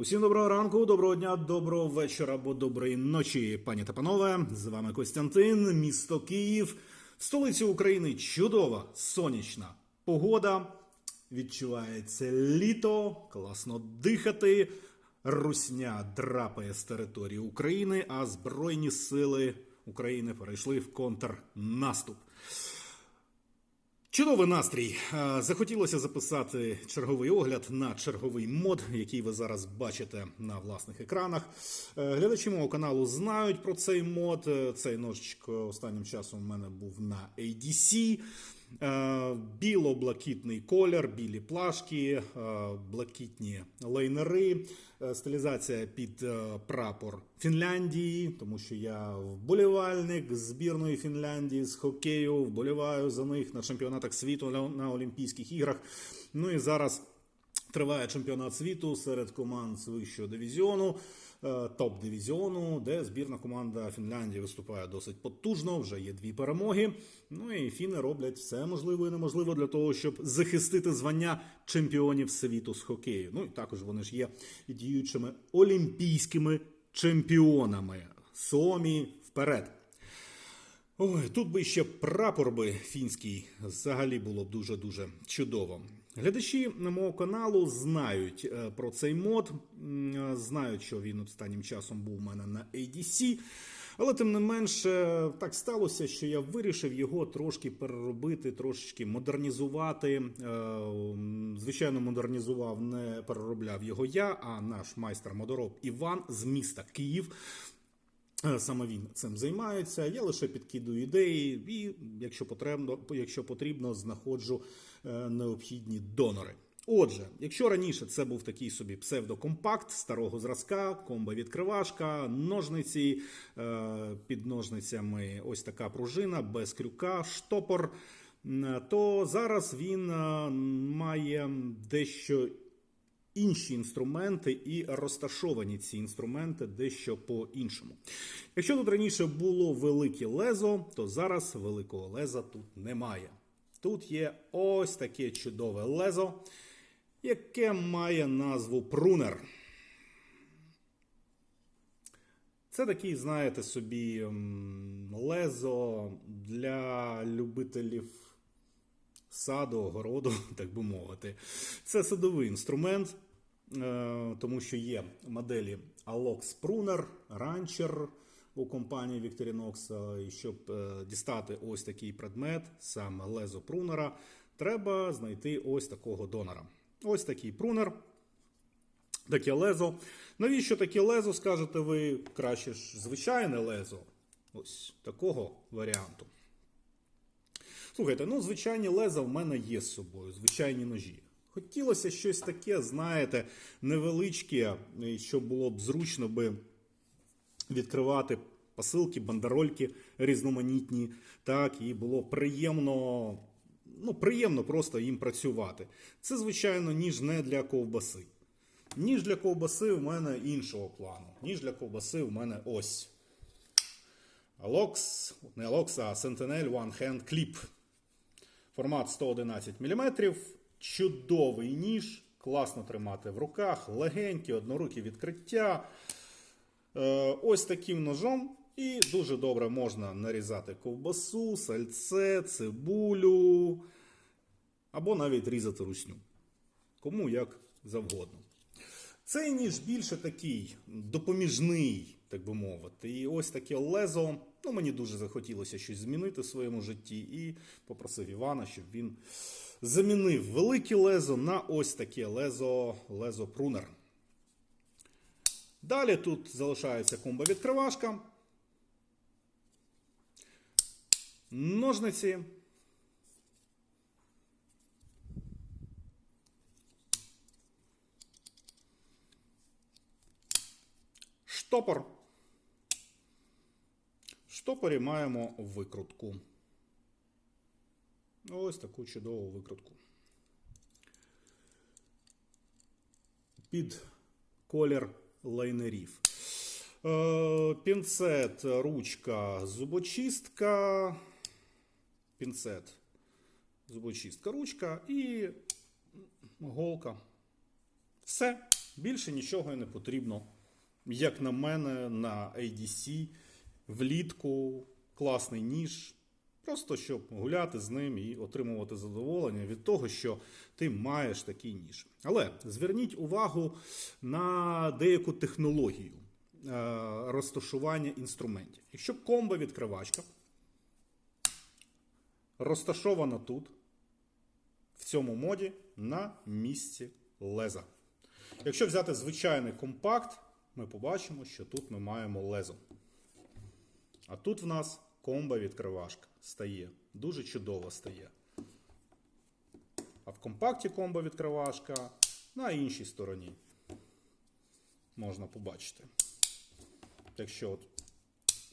Усім доброго ранку, доброго дня, доброго вечора або доброї ночі, пані та панове. З вами Костянтин, місто Київ, в столиці України. Чудова сонячна погода. Відчувається літо, класно дихати. Русня драпає з території України, а Збройні сили України перейшли в контрнаступ. Чудовий настрій. Е, Захотілося записати черговий огляд на черговий мод, який ви зараз бачите на власних екранах. Е, Глядачі мого каналу знають про цей мод. Е, Цей ножичок останнім часом у мене був на ADC. Е, Біло-блакитний колір, білі плашки, е, блакитні лейнери, е, стилізація під прапор Фінляндії, тому що я вболівальник збірної Фінляндії з хокею, вболіваю за них на чемпіонатах світу на- Олімпійських іграх. Ну і зараз Триває чемпіонат світу серед команд з вищого дивізіону, топ-дивізіону, де збірна команда Фінляндії виступає досить потужно. Вже є дві перемоги. Ну і фіни роблять все можливе і неможливе для того, щоб захистити звання чемпіонів світу з хокею. Ну і також вони ж є діючими олімпійськими чемпіонами. Сомі вперед. Ой, тут би ще прапор би фінський взагалі було б дуже-дуже чудово. Глядачі мого каналу знають е, про цей мод, е, знають, що він останнім часом був у мене на ADC. Але тим не менше, так сталося, що я вирішив його трошки переробити, трошечки модернізувати. Е, Звичайно, модернізував, не переробляв його я, а наш майстер модороб Іван з міста Київ. Е, Саме він цим займається. Я лише підкидую ідеї, і якщо потрібно, якщо потрібно, знаходжу е, необхідні донори. Отже, якщо раніше це був такий собі псевдокомпакт старого зразка, комба-відкривашка, ножниці е, під ножницями ось така пружина без крюка, штопор, то зараз він має дещо інші інструменти і розташовані ці інструменти дещо по-іншому. Якщо тут раніше було велике лезо, то зараз великого леза тут немає. Тут є ось таке чудове лезо, яке має назву прунер. Це такий, знаєте, собі лезо для любителів саду, огороду, так би мовити. Це садовий інструмент, е, тому що є моделі Alox Pruner, Rancher у компанії Victorinox. Е, І щоб е, дістати ось такий предмет, саме лезо прунера, треба знайти ось такого донора. Ось такий прунер. Таке лезо. Навіщо таке лезо, скажете ви, краще ж звичайне лезо? Ось такого варіанту. Слухайте, ну звичайні леза в мене є з собою, звичайні ножі. Хотілося щось таке, знаєте, невеличке, і щоб було б зручно би відкривати посилки, бандерольки різноманітні, так, і було приємно, ну, приємно просто їм працювати. Це, звичайно, ніж не для ковбаси. Ніж для ковбаси в мене іншого плану. Ніж для ковбаси в мене ось. Alox, не Alox, а Sentinel One Hand Clip. Формат 111 мм. Чудовий ніж. Класно тримати в руках, легенькі, однорукі відкриття. Е, ось таким ножом. І дуже добре можна нарізати ковбасу, сальце, цибулю. Або навіть різати русню. Кому як завгодно. Цей ніж більше такий допоміжний, так би мовити. І ось таке лезо. Ну, мені дуже захотілося щось змінити в своєму житті і попросив Івана, щоб він замінив велике лезо на ось таке лезо, лезо прунер. Далі тут залишається комба-відкривашка. Ножниці. Штопор. В штопорі маємо викрутку. Ось таку чудову викрутку. Під колір лайнерів. Е, Пінцет, ручка, зубочистка. Пінцет, зубочистка, ручка і голка. Все. Більше нічого і не потрібно. Як на мене, на ADC, влітку, класний ніж. Просто щоб гуляти з ним і отримувати задоволення від того, що ти маєш такий ніж. Але зверніть увагу на деяку технологію е, розташування інструментів. Якщо комбо-відкривачка розташована тут, в цьому моді, на місці леза. Якщо взяти звичайний компакт, ми побачимо, що тут ми маємо лезо. А тут в нас комбо-відкривашка стає. Дуже чудово стає. А в компакті комбо-відкривашка на іншій стороні. Можна побачити. Якщо от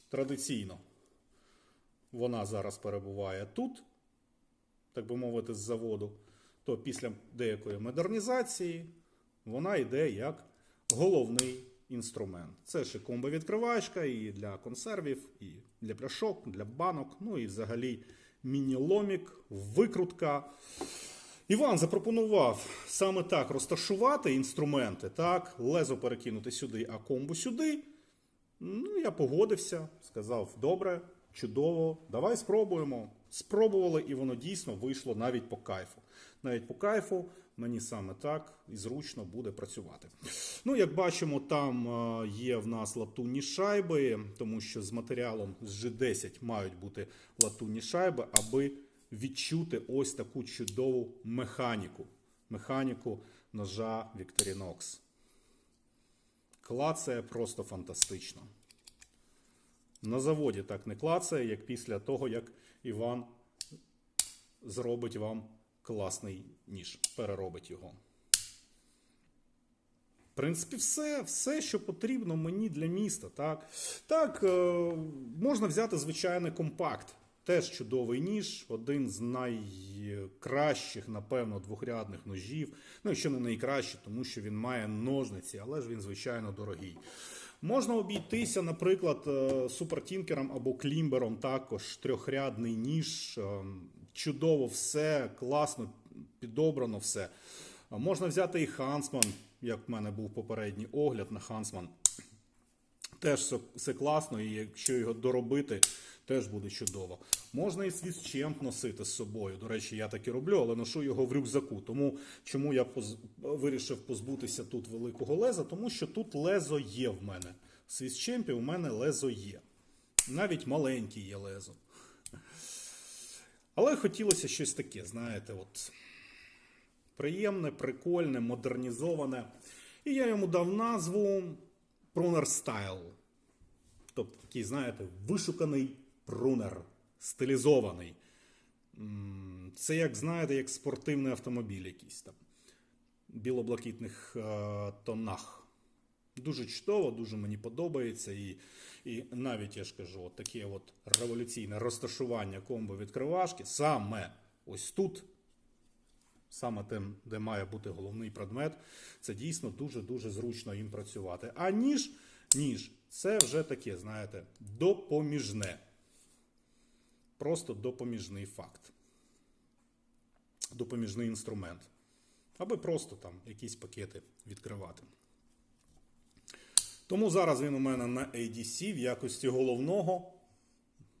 традиційно вона зараз перебуває тут, так би мовити, з заводу, то після деякої модернізації вона йде як головний інструмент. Це ж комбо-відкривачка, і для консервів, і для пляшок, для банок, ну і взагалі міні-ломік, викрутка. Іван запропонував саме так розташувати інструменти, так, лезо перекинути сюди, а комбо сюди. Ну, я погодився, сказав: добре, чудово, давай спробуємо. Спробували, і воно дійсно вийшло навіть по кайфу. Навіть по кайфу мені саме так і зручно буде працювати. Ну, як бачимо, там е, є в нас латунні шайби, тому що з матеріалом з G10 мають бути латунні шайби, аби відчути ось таку чудову механіку. Механіку ножа Victorinox. Клацає просто фантастично. На заводі так не клацає, як після того, як Іван зробить вам класний ніж, переробить його. В принципі, все, все, що потрібно мені для міста. Так, так е, можна взяти звичайний компакт. Теж чудовий ніж, один з найкращих, напевно, двохрядних ножів. Ну, якщо не найкращий, тому що він має ножниці, але ж він, звичайно, дорогий. Можна обійтися, наприклад, е, супертінкером або клімбером, також трьохрядний ніж. Чудово все, класно підобрано все. Можна взяти і Хансман, як в мене був попередній огляд на Хансман. Теж все, все класно, і якщо його доробити, теж буде чудово. Можна і свістчемп носити з собою. До речі, я так і роблю, але ношу його в рюкзаку. Тому чому я поз... вирішив позбутися тут великого леза? Тому що тут лезо є в мене. В свістчемпі у мене лезо є. Навіть маленьке є лезо. Але хотілося щось таке, знаєте, от приємне, прикольне, модернізоване. І я йому дав назву Pruner Style. Тобто такий, знаєте, вишуканий прунер, стилізований. Це, як знаєте, як спортивний автомобіль якийсь там. Білоблакитних е, тонах. Дуже чудово, дуже мені подобається. І, і навіть я ж кажу, от таке от революційне розташування комбо відкривашки саме ось тут, саме тим, де має бути головний предмет, це дійсно дуже-дуже зручно їм працювати. А ніж, ніж це вже таке, знаєте, допоміжне. Просто допоміжний факт. Допоміжний інструмент. Аби просто там якісь пакети відкривати. Тому зараз він у мене на ADC в якості головного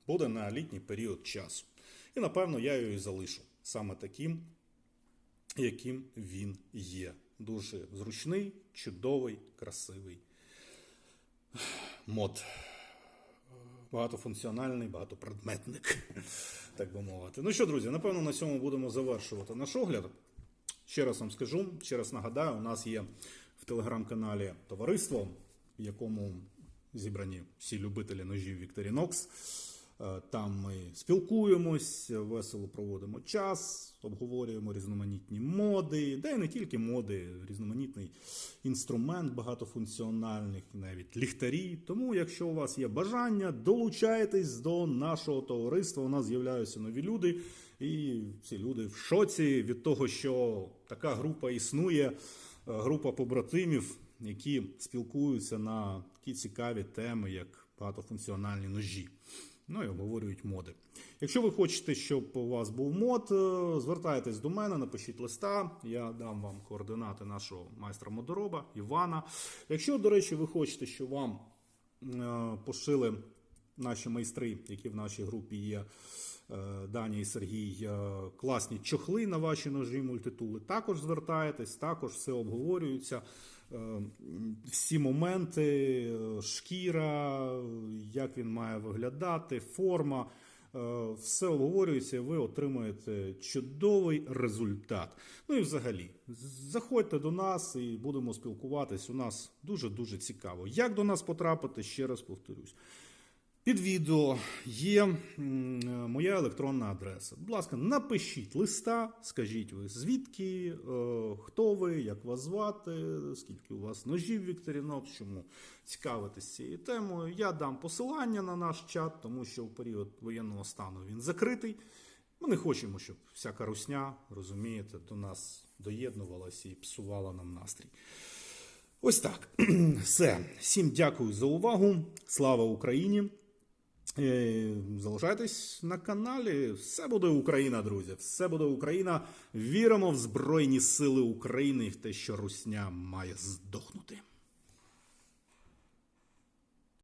буде на літній період часу. І напевно я його і залишу саме таким, яким він є. Дуже зручний, чудовий, красивий мод. Багатофункціональний, багатопредметник, так би мовити. Ну що, друзі, напевно, на цьому будемо завершувати наш огляд. Ще раз вам скажу, ще раз нагадаю, у нас є в телеграм-каналі товариство, в якому зібрані всі любителі ножів Victorinox. Е, Там ми спілкуємось, весело проводимо час, обговорюємо різноманітні моди, де не тільки моди, різноманітний інструмент багатофункціональних, навіть ліхтарі. Тому, якщо у вас є бажання, долучайтесь до нашого товариства. У нас з'являються нові люди, і ці люди в шоці від того, що така група існує, е, група побратимів, які спілкуються на такі цікаві теми, як багатофункціональні ножі. Ну і обговорюють моди. Якщо ви хочете, щоб у вас був мод, е, звертайтесь до мене, напишіть листа. Я дам вам координати нашого майстра модороба Івана. Якщо, до речі, ви хочете, щоб вам е, пошили наші майстри, які в нашій групі є. е, Даня і Сергій, класні чохли на ваші ножі мультитули. Також звертаєтесь, також все обговорюється. Е, Всі моменти, е, шкіра, як він має виглядати, форма. е, Все обговорюється, ви отримаєте чудовий результат. Ну і взагалі, заходьте до нас і будемо спілкуватись. У нас дуже дуже цікаво. Як до нас потрапити, ще раз повторюсь. Під відео є е, моя електронна адреса. Будь ласка, напишіть листа, скажіть ви звідки, е, хто ви, як вас звати, скільки у вас ножів Вікторінокс, чому цікавитесь цією темою. Я дам посилання на наш чат, тому що в період воєнного стану він закритий. Ми не хочемо, щоб всяка русня, розумієте, до нас доєднувалася і псувала нам настрій. Ось так. Все. Всім дякую за увагу. Слава Україні. Е, Залишайтесь на каналі. Все буде Україна, друзі. Все буде Україна. Віримо в Збройні Сили України і в те, що Русня має здохнути.